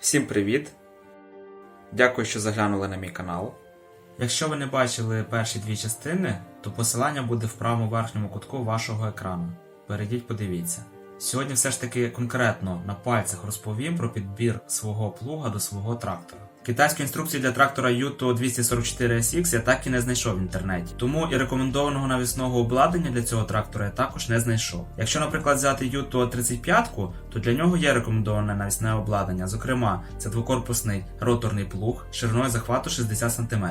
Всім привіт! Дякую, що заглянули на мій канал. Якщо ви не бачили перші дві частини, то посилання буде в правому верхньому кутку вашого екрану. Перейдіть, подивіться. Сьогодні все ж таки конкретно на пальцях розповім про підбір свого плуга до свого трактора. Китайську інструкцію для трактора Yuto 244 SX я так і не знайшов в інтернеті, тому і рекомендованого навісного обладнання для цього трактора я також не знайшов. Якщо, наприклад, взяти Yuto 35, то для нього є рекомендоване навісне обладнання. Зокрема, це двокорпусний роторний плуг шириною захвату 60 см.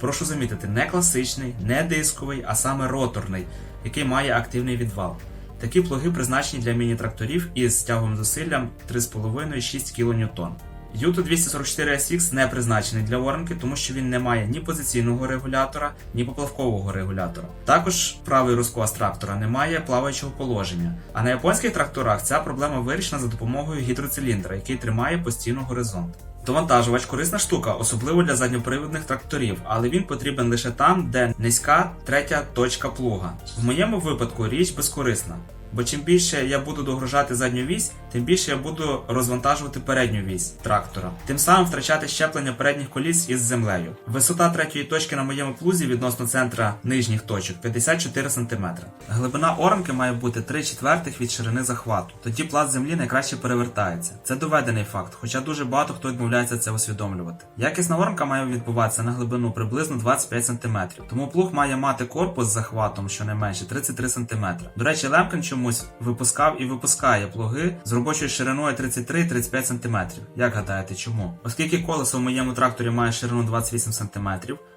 Прошу замітити, не класичний, не дисковий, а саме роторний, який має активний відвал. Такі плуги призначені для міні-тракторів із стяговим зусиллям 3,5-6 кН. Юто 244 SX не призначений для оранки, тому що він не має ні позиційного регулятора, ні поплавкового регулятора. Також правий розклад трактора не має плаваючого положення. А на японських тракторах ця проблема вирішена за допомогою гідроциліндра, який тримає постійно горизонт. Довантажувач корисна штука, особливо для задньоприводних тракторів, але він потрібен лише там, де низька третя точка плуга. В моєму випадку річ безкорисна. Бо чим більше я буду догружати задню вісь, тим більше я буду розвантажувати передню вісь трактора, тим самим втрачати щеплення передніх коліс із землею. Висота третьої точки на моєму плузі відносно центра нижніх точок 54 см. Глибина оранки має бути 3 четвертих від ширини захвату. Тоді пласт землі найкраще перевертається. Це доведений факт, хоча дуже багато хто відмовляється це усвідомлювати. Якісна оранка має відбуватися на глибину приблизно 25 см, тому плуг має мати корпус з захватом щонайменше 33 см. До речі, Лемкін чомусь випускав і випускає плуги з робочою шириною 33-35 см. Як гадаєте, чому? Оскільки колесо в моєму тракторі має ширину 28 см,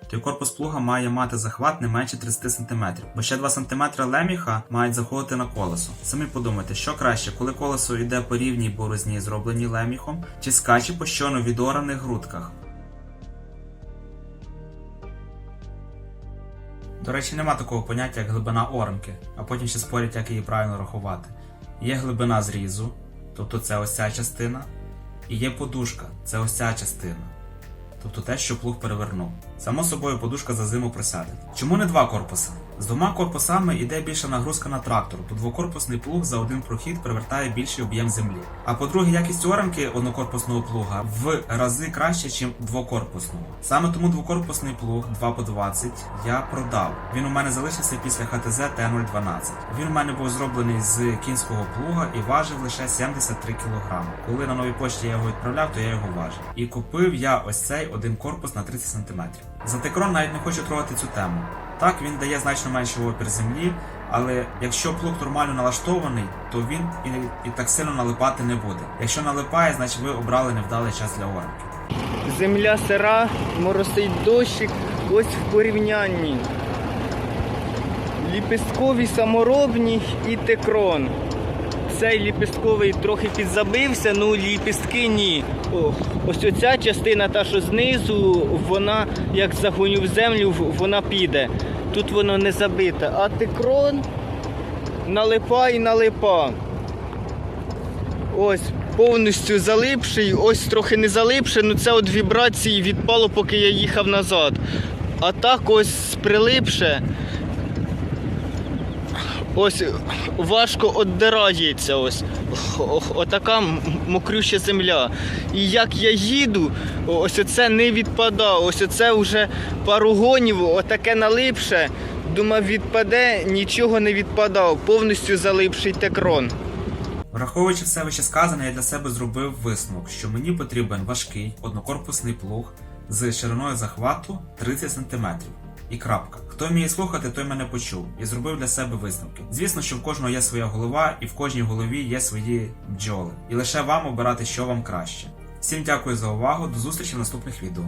то й корпус плуга має мати захват не менше 30 см, бо ще 2 см леміха мають заходити на колесо. Самі подумайте, що краще, коли колесо йде по рівній борозні, зробленій леміхом, чи скаче по щойно відораних грудках. До речі, нема такого поняття, як глибина оранки, а потім ще спорять, як її правильно рахувати. Є глибина зрізу, тобто це ось ця частина, і є подушка, це ось ця частина. Тобто те, що плуг перевернув. Само собою подушка за зиму просяде. Чому не два корпуси? З двома корпусами йде більша нагрузка на трактор, бо двокорпусний плуг за один прохід привертає більший об'єм землі. А по-друге, якість оранки однокорпусного плуга в рази краще, ніж двокорпусного. Саме тому двокорпусний плуг 2 по 20 я продав. Він у мене залишився після ХТЗ Т012. Він у мене був зроблений з кінського плуга і важив лише 73 кг. Коли на новій пошті я його відправляв, то я його важив. І купив я ось цей один корпус на 30 см. За Текрон навіть не хочу трогати цю тему. Так, він дає значно менший опір землі, але якщо плуг нормально налаштований, то він і, і так сильно налипати не буде. Якщо налипає, значить ви обрали невдалий час для оранки. Земля сира, моросить дощик, ось в порівнянні. Ліпісткові саморобні і текрон. Цей ліпістковий трохи підзабився, ну ліпістки ні. О, ось оця частина, та що знизу, вона як загоню в землю, вона піде. Тут воно не забите. А текрон налипа і налипа. Ось повністю залипший, ось трохи не залипший, ну це от вібрації відпало, поки я їхав назад. А так ось прилипше. Ось важко оддирається ось. Отака мокрюща земля. І як я їду, ось оце не відпадає. Ось оце вже пару гонів, отаке налипше. Думав, відпаде, нічого не відпадав, повністю залипший текрон. Враховуючи все вище сказане, я для себе зробив висновок, що мені потрібен важкий однокорпусний плуг з шириною захвату 30 см. І крапка. Хто вміє слухати, той мене почув і зробив для себе висновки. Звісно, що в кожного є своя голова, і в кожній голові є свої бджоли. І лише вам обирати, що вам краще. Всім дякую за увагу, до зустрічі в наступних відео.